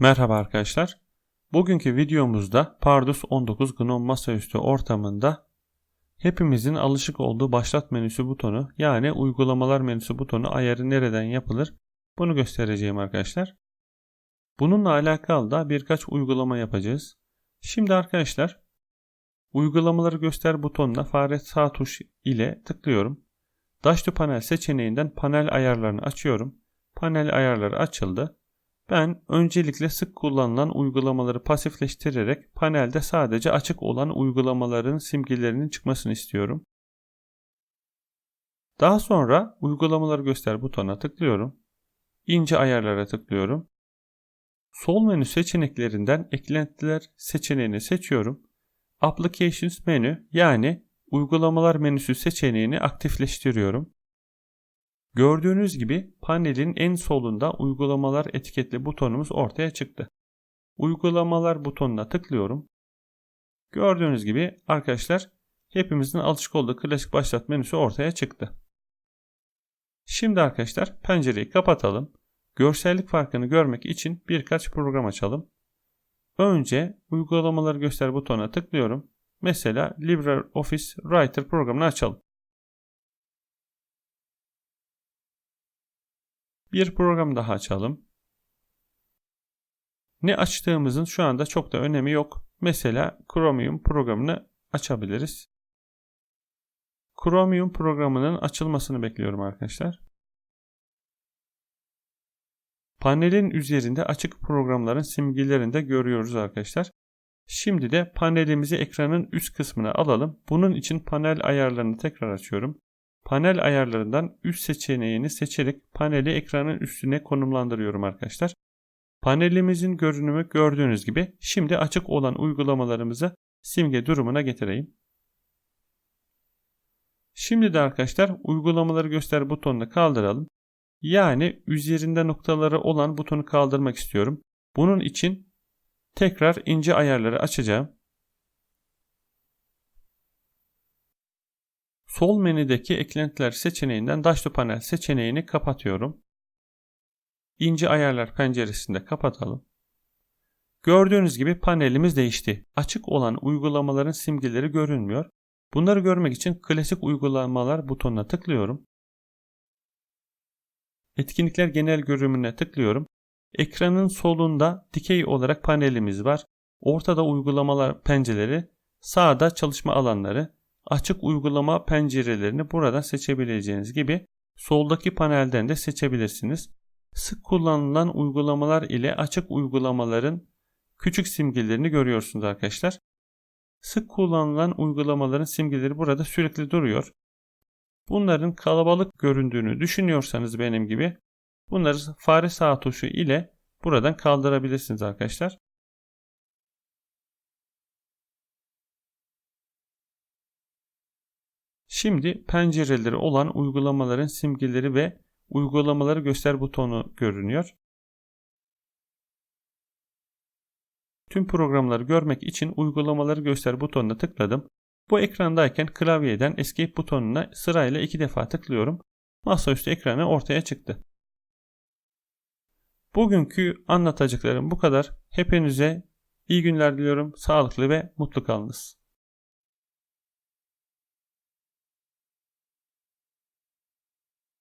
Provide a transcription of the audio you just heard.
Merhaba arkadaşlar. Bugünkü videomuzda Pardus 19 GNOME masaüstü ortamında hepimizin alışık olduğu başlat menüsü butonu yani uygulamalar menüsü butonu ayarı nereden yapılır bunu göstereceğim arkadaşlar. Bununla alakalı da birkaç uygulama yapacağız. Şimdi arkadaşlar uygulamaları göster butonuna fare sağ tuş ile tıklıyorum. Dash to panel seçeneğinden panel ayarlarını açıyorum. Panel ayarları açıldı. Ben öncelikle sık kullanılan uygulamaları pasifleştirerek panelde sadece açık olan uygulamaların simgelerinin çıkmasını istiyorum. Daha sonra uygulamaları göster butonuna tıklıyorum. İnce ayarlara tıklıyorum. Sol menü seçeneklerinden eklentiler seçeneğini seçiyorum. Applications menü yani uygulamalar menüsü seçeneğini aktifleştiriyorum. Gördüğünüz gibi panelin en solunda uygulamalar etiketli butonumuz ortaya çıktı. Uygulamalar butonuna tıklıyorum. Gördüğünüz gibi arkadaşlar hepimizin alışık olduğu klasik başlat menüsü ortaya çıktı. Şimdi arkadaşlar pencereyi kapatalım. Görsellik farkını görmek için birkaç program açalım. Önce uygulamaları göster butonuna tıklıyorum. Mesela LibreOffice Writer programını açalım. Bir program daha açalım. Ne açtığımızın şu anda çok da önemi yok. Mesela Chromium programını açabiliriz. Chromium programının açılmasını bekliyorum arkadaşlar. Panelin üzerinde açık programların simgelerini de görüyoruz arkadaşlar. Şimdi de panelimizi ekranın üst kısmına alalım. Bunun için panel ayarlarını tekrar açıyorum. Panel ayarlarından üst seçeneğini seçerek paneli ekranın üstüne konumlandırıyorum arkadaşlar. Panelimizin görünümü gördüğünüz gibi şimdi açık olan uygulamalarımızı simge durumuna getireyim. Şimdi de arkadaşlar uygulamaları göster butonunu kaldıralım. Yani üzerinde noktaları olan butonu kaldırmak istiyorum. Bunun için tekrar ince ayarları açacağım. Sol menüdeki eklentiler seçeneğinden Dash to Panel seçeneğini kapatıyorum. İnce ayarlar penceresinde kapatalım. Gördüğünüz gibi panelimiz değişti. Açık olan uygulamaların simgeleri görünmüyor. Bunları görmek için klasik uygulamalar butonuna tıklıyorum. Etkinlikler genel görünümüne tıklıyorum. Ekranın solunda dikey olarak panelimiz var. Ortada uygulamalar pencereleri, sağda çalışma alanları, açık uygulama pencerelerini buradan seçebileceğiniz gibi soldaki panelden de seçebilirsiniz. Sık kullanılan uygulamalar ile açık uygulamaların küçük simgelerini görüyorsunuz arkadaşlar. Sık kullanılan uygulamaların simgeleri burada sürekli duruyor. Bunların kalabalık göründüğünü düşünüyorsanız benim gibi bunları fare sağ tuşu ile buradan kaldırabilirsiniz arkadaşlar. Şimdi pencereleri olan uygulamaların simgeleri ve uygulamaları göster butonu görünüyor. Tüm programları görmek için uygulamaları göster butonuna tıkladım. Bu ekrandayken klavyeden Escape butonuna sırayla iki defa tıklıyorum. Masaüstü ekranı ortaya çıktı. Bugünkü anlatacaklarım bu kadar. Hepinize iyi günler diliyorum. Sağlıklı ve mutlu kalınız.